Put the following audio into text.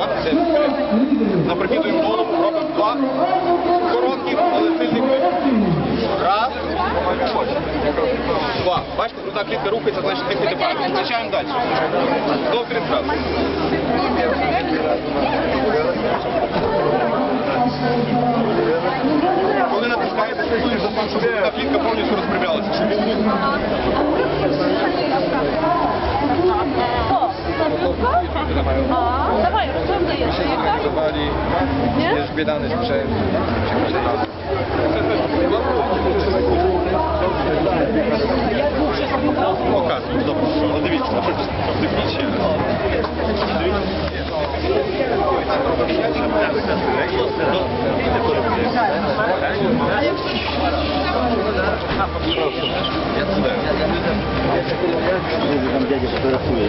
Це на прохідну зону робимо два короткі, але сильні Раз. Два. Бачите, туди клітка рухається, значить ти піде правильно. Включаємо далі. До три раз. Коли натискаєте, слідкуєш за тим, щоб та клітка повністю розпрямлялася, щоб він був. Oh. mają, co to jest? Jechali? Nie? Jest biedany sprzęt. Oka, dobra, odwiedź, odwiedźcie. Proszę. Ja tam dziadzie fotografuję,